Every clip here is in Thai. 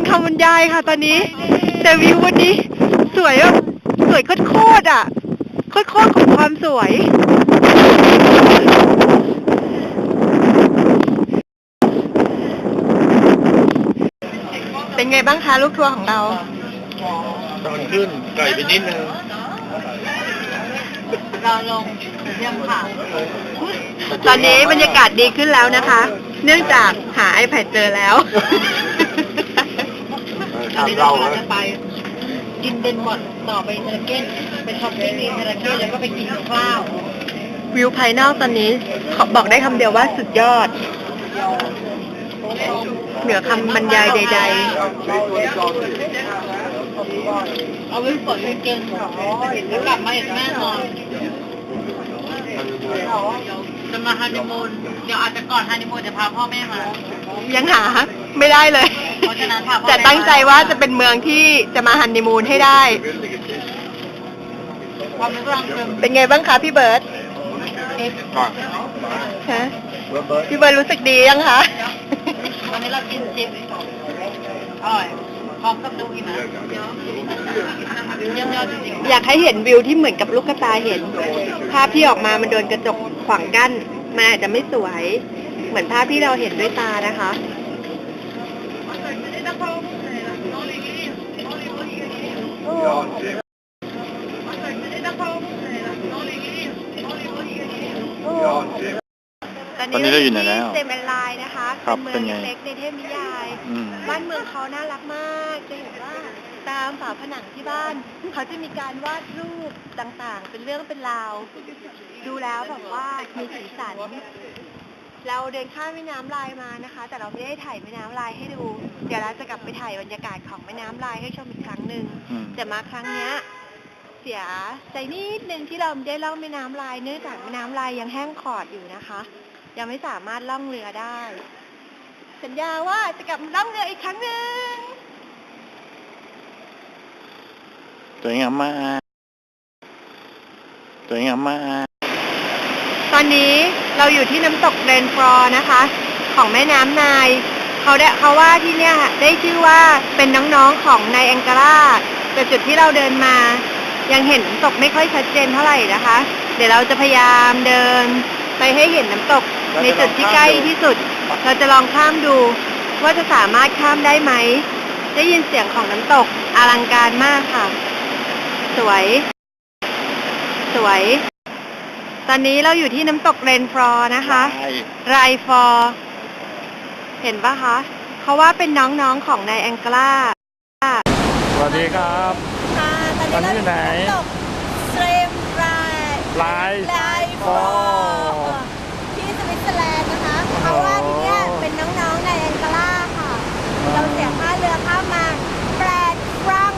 เกินคำบรรยายค่ะ ตอนนี้ แต่วิววันนี้ สวยแบบสวยโคตรๆอะโคตรๆของความสวย เป็นไงบ้างคะลูกทัวร์ของเรา ตอนขึ้นไก่ไปนิดนึงรอลงยังค่ะ ตอนนี้บรรยากาศดีขึ้นแล้วนะคะ เนื่องจากหา iPad เจอแล้วตาม เราเรานะจะไป กินเดนมอร์ต่อไปเทอร์เกนไปช้อปปิ้งในเทอร์เกนแล้วก็ไปกินข้าววิวภายนอกตอนนี้ขอบอกได้คำเดียวว่าสุดยอด เหนือคำบรรยายใดเอาไว้ฝนเทอร์เกนแล้วกลับมาเห็นแม่นอนจะมาฮันนีมูนเดี๋ยวอาจจะก่อนฮันนีมูนจะพาพ่อแม่มาๆยังหาไม่ได้เลย เพราะฉะนั้นพาพ่อแต่แม่ตั้งใจว่าจะเป็นเมืองที่จะมาฮันนีมูนให้ได้ ความนึกรังเติมเป็นไงบ้างคะพี่เบิร์ตก่อนฮะพี่เบิร์ตรู้สึกดียังคะ วันนี้เรากินจิบอร่อยพร้อมกับดูอีกนะเยี่ยมยอดจริงอยากให้เห็นวิวที่เหมือนกับลูกกระตาเห็น ภาพที่ออกมามันโดนกระจกขวางกั้น มันอาจจะไม่สวย เหมือนภาพที่เราเห็นด้วยตานะคะ ตอนนี้เราอยู่ไหนแล้วเซมเบนไลน์นะคะครับเป็นเมืองเป็นไงเล็กๆในเทพนิยายอืม บ้านเมืองเขาน่ารักมาก จะเห็นว่าตามฝาผนังที่บ้าน เขาจะมีการวาดรูปต่างๆ เป็นเรื่องเป็นราว ดูแล้วแบบว่ามีสีสัน เราเดินข้ามแม่น้ำลายมานะคะ แต่เราไม่ได้ถ่ายแม่น้ำลายให้ดู เดี๋ยวเราจะกลับไปถ่ายบรรยากาศของแม่น้ำลายให้ชมอีกครั้งหนึ่ง อืม แต่มาครั้งเนี้ยเสียใจนิดนึงที่เราไม่ได้ล่องแม่น้ำลายเนื่องจากแม่น้ำลายยังแห้งขอดอยู่นะคะ ยังไม่สามารถล่องเรือได้ สัญญาว่าจะกลับมาล่องเรืออีกครั้งหนึ่งสวยงามมากสวยงามมาก ตอนนี้เราอยู่ที่น้ำตกเรนฟรอร์นะคะ ของแม่น้ำนาย เขาได้เขาว่าที่เนี่ยได้ชื่อว่าเป็นน้องๆของนายแองการาแต่จุดที่เราเดินมา ยังเห็นน้ำตกไม่ค่อยชัดเจนเท่าไหร่นะคะ เดี๋ยวเราจะพยายามเดินไปให้เห็นน้ำตก ในจุดที่ใกล้ที่สุด เราจะลองข้ามดู ว่าจะสามารถข้ามได้ไหม ได้ยินเสียงของน้ำตกอลังการมากค่ะ สวย สวย ตอนนี้เราอยู่ที่น้ำตกเรนฟรอร์นะคะ ไรฟอร์ เห็นปะคะเขาว่าเป็นน้องๆของนายแองกลาสวัสดีครับค่ะตอนนี้อยู่ไหนตกเทรมไรไลฟ์ไรฟอร์ที่สวิตเซอร์แลนด์นะคะเขาว่าที่เนี่ยเป็นน้องๆนายแองกลาค่ะ เราเสียค่าเรือข้ามมาแปดฟรัง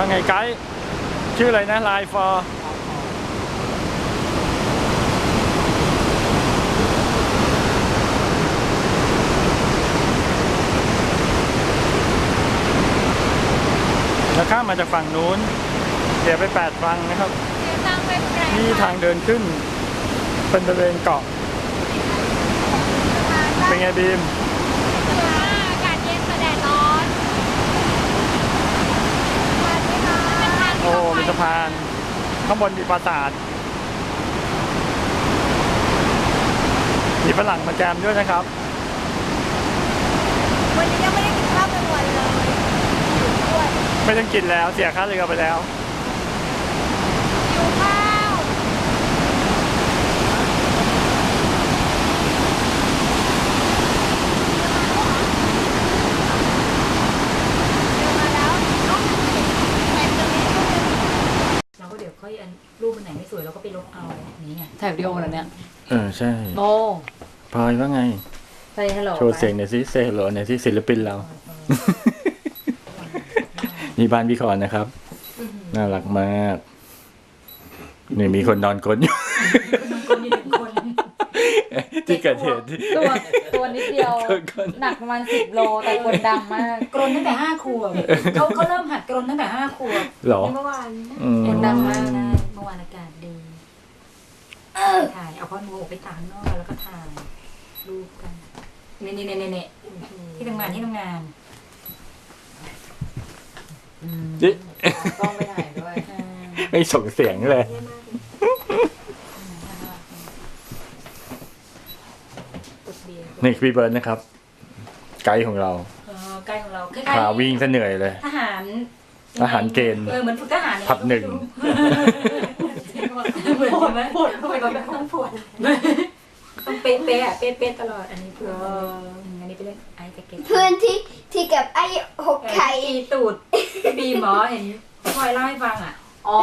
ว่าไงไกด์ชื่ออะไรนะไลฟ์ฟอร์แล้วข้ามมาจากฝั่งนู้นเสียไปแปดฟังนะครับเสียตังค์ไปแปดนี่ทางเดินขึ้น เป็นบริเวณเกาะ เป็นไงบีม อากาศเย็นแต่แดดร้อน โอ้มีสะ พาน ข้างบนมีปราสาทมีฝรั่งมาแจมด้วยนะครับ วันนี้ยังไม่ได้กินข้าวกลางวันเลยด้วยไม่ต้องกินแล้วเสียค่าเรือไปแล้วหิวข้าว เราก็เดี๋ยวค่อยอันรู ปมันไหนไม่สวยเราก็ไปลบเอาอย่างนี้ไงถ่ายวิดีโอแล้วเนี่ยเออใช่โอ้พลอยว่าไงใส่ฮัลโหลโชว์เสียงหน่อยสิเซฮัลโหลหน่อยสิศิลปินเรา นี่บ้านพี่คอนนะครับ น่ารักมากนี่มีคนนอนกลนอยู่คนอยู่หนึ่งคนที่เกิดเหตุที่ตัวตัวนิดเดียวตัวคนหนักประมาณสิบโลแต่คนดังมาก กรนตั้งแต่ห้าขวบเขาเขาเริ่มหัดกรนตั้งแต่ห้าขวบเหรอเมื่อวานอืมคนดังมากนะมื่อวานอากาศดี ถ่ายเอาข้อมือออกไปตากข้างนอกแล้วก็ถ่ายรูปกันเนี่ยเนี่ยเนี่ยเนี่ยที่ทำงานที่ทำงานจิกล้องไปถ่ายด้วยอ่าไม่ส่งเสียงเลยกดเบียร์นี่พี่เบิร์ดนะครับ ไกด์ของเราเออใกล้ของเราคล้ายพาวิ่งซะเหนื่อยเลย ทหาร ทหารเกณฑ์ เออเหมือนฝึกทหารผัดหนึ่ง เหมือนใช่ไหมปวดปวดแบบต้องปวดต้องเป๊ะเป๊ะอะเป๊ะเป๊ะตลอดอันนี้เพื่ออันนี้ไปเล่นไอ้ตะเก็บเพื่อนที่ที่กับไอ้หกไข่อีตูดบีหมอเห็นพลอยเล่าให้ฟังอะอ๋อ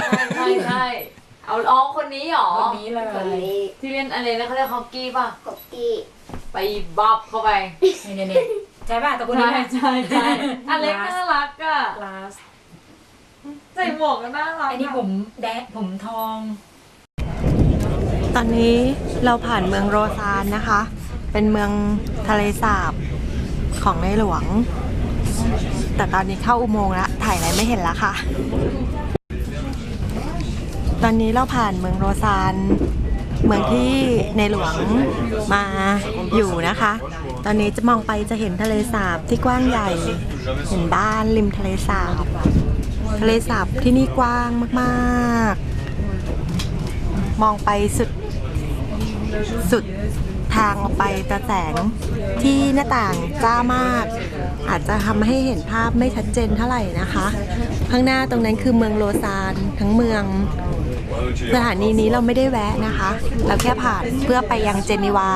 ใช่ใช่ใช่เอาอ๋อคนนี้เหรอคนนี้เลคนยนี้ที่เล่นอะไรนะเขาเรียกฮอกกี้ป่ะกบกี้ไปบับเข้าไปนี่นี่นี่ใช่ป่ะตัวคนนี้ใช่ใช่ใช่อันเล็กน่ารักอะลาสใส่หมวกก็น่ารักไอ้นี่ผมแดงผมทอง ตอนนี้เราผ่านเมืองโรซานนะคะ เป็นเมืองทะเลสาบของในหลวง แต่ตอนนี้เข้าอุโมงค์แล้วถ่ายอะไรไม่เห็นแล้วค่ะ ตอนนี้เราผ่านเมืองโรซานเมืองที่ในหลวงมาอยู่นะคะ ตอนนี้จะมองไปจะเห็นทะเลสาบที่กว้างใหญ่ เห็นบ้านริมทะเลสาบ ทะเลสาบที่นี่กว้างมาก ๆ มองไปสุด สุดทางออกไปตะแสงที่หน้าต่างจ้ามาก อาจจะทำให้เห็นภาพไม่ชัดเจนเท่าไหร่นะคะ ข้างหน้าตรงนั้นคือเมืองโลซานทั้งเมือง สถานีนี้เราไม่ได้แวะนะคะ เราแค่ผ่านเพื่อไปยังเจนีวา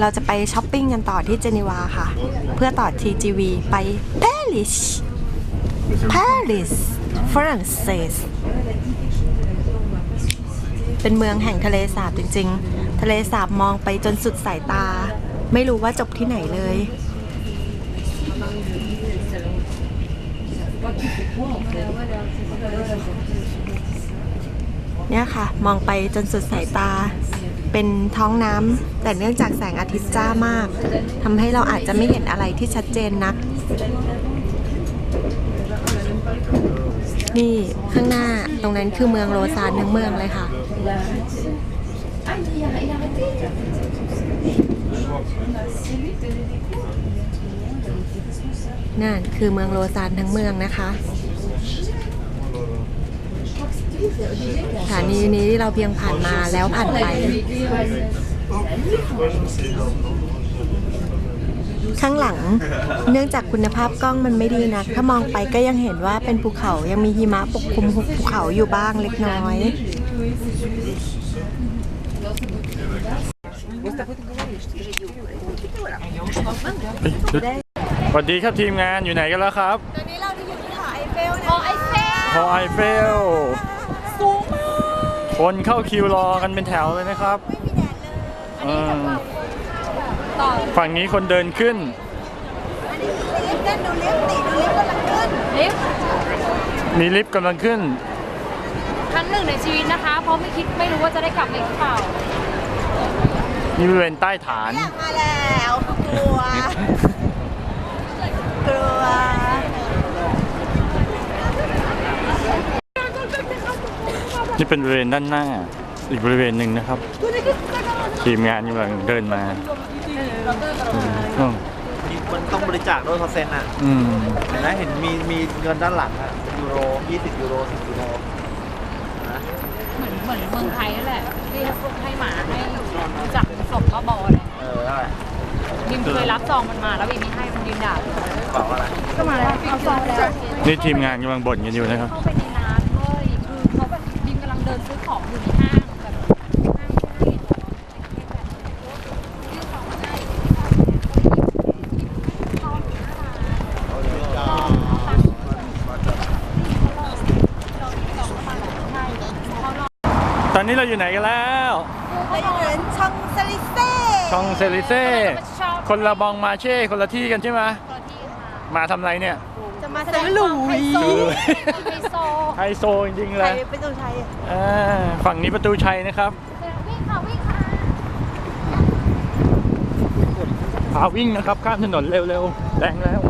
เราจะไปช้อปปิ้งกันต่อที่เจนีวาค่ะ เพื่อต่อ TGV ไปปารีส ปารีสฝรั่งเศส เป็นเมืองแห่งทะเลสาบจริง ๆ ทะเลสาบมองไปจนสุดสายตา ไม่รู้ว่าจบที่ไหนเลย เนี่ยค่ะ มองไปจนสุดสายตาเป็นท้องน้ำแต่เนื่องจากแสงอาทิตย์จ้ามากทำให้เราอาจจะไม่เห็นอะไรที่ชัดเจนนัก นี่ข้างหน้าตรงนั้นคือเมืองโลซานทั้งเมืองเลยค่ะ นั่นคือเมืองโลซานทั้งเมืองนะคะสถานีนี้เราเพียงผ่านมาแล้วผ่านไป ข้างหลัง เนื่องจากคุณภาพกล้องมันไม่ดีนักถ้ามองไปก็ยังเห็นว่าเป็นภูเขายังมีหิมะปกคลุมภูเขาอยู่บ้างเล็กน้อยสวัสดีครับทีมงานอยู่ไหนกันแล้วครับ ตอนนี้เราจะอยู่ที่หอไอเฟลนะอ๋อไอเฟลหอไอเฟลสูงมากคนเข้าคิวรอกันเป็นแถวเลยนะครับ ไม่มีแดดเลยเออฝั่งนี้คนเดินขึ้น อันนี้คือลิฟต์เล่นดูลิฟต์ติดูลิฟต์กำลังขึ้นลิฟต์มีลิฟต์กำลังขึ้น ครั้งหนึ่งในชีวิตนะคะ เพราะไม่คิดไม่รู้ว่าจะได้กลับมาอีกหรือเปล่า นี่บริเวณใต้ฐาน อยากมาแล้วกลัว กลัว นี่เป็นบริเวณด้านหน้า อีกบริเวณหนึ่งนะครับ ทีมงานกำลังเดินมา อืมมันต้องบริจาคด้วยเขาเซ็นอะอืมเห็นไหมเห็นมีมีเงินด้านหลังอะยูโร20ยูโร10ยูโรนะเหมือนเหมือนเมืองไทยนั่นแหละที่พวกให้หมาให้รู้จักศพก็บอลเนี่ยเออเท่าไหร่บิมเคยรับซองมันมาแล้วบิมไม่ให้มันยืนด่าเลยเปล่าอะไรก็มาแล้วเอาซองแล้วนี่ทีมงานกำลังบ่นกันอยู่นะครับเข้าไปในร้านเว้ยคือเขาแบบบิมกำลังเดินซื้อของอยู่ในห้างแบบห้างใช่ ตอ นนี้เราอยู่ไหนกันแล้ว เราอยู่ในช่องเซลิเซ่ช่องเซริเซ่ชอบคนละบองมาเช่คนละที่กันใช่ไหมตัวที่ค่ะมาทำอะไรเนี่ยจะมาซื้อหลุยซื้อไฮโซไฮโซจริงๆใคเลรยเป็นตัวชัยอะอ่าฝั่งนี้ประตูชัยนะครับวิ่งค่ะวิ่งค่ะพาวิ่งนะครับข้ามถนนเร็วๆแรงแล้ว